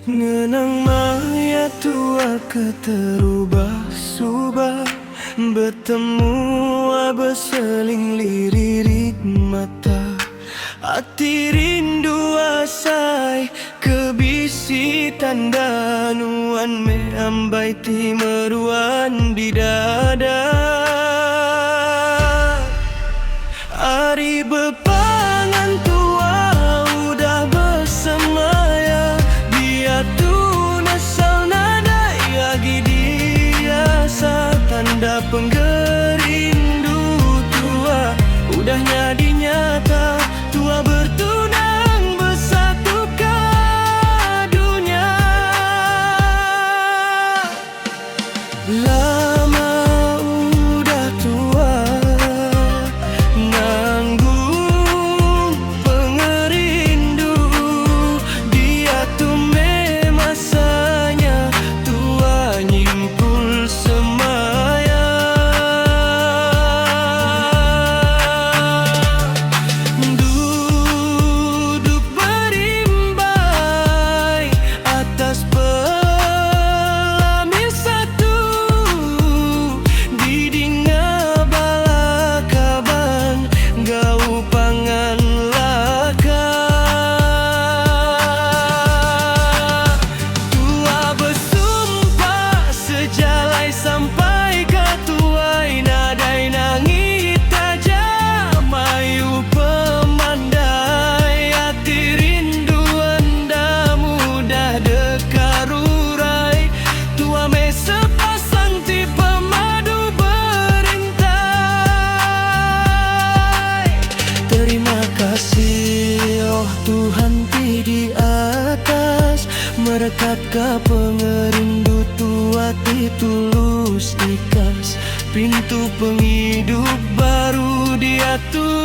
Tenang maya tua keterubah subah Bertemu berseling lirik mata. Hati rindu asai Kebisi tanda nuan me ambai timeruan di dada Udah nyampe kasih oh Tuhan ti di atas. Ke pengerindu tua ti tulus ikas Pintu penghidup baru dia tuh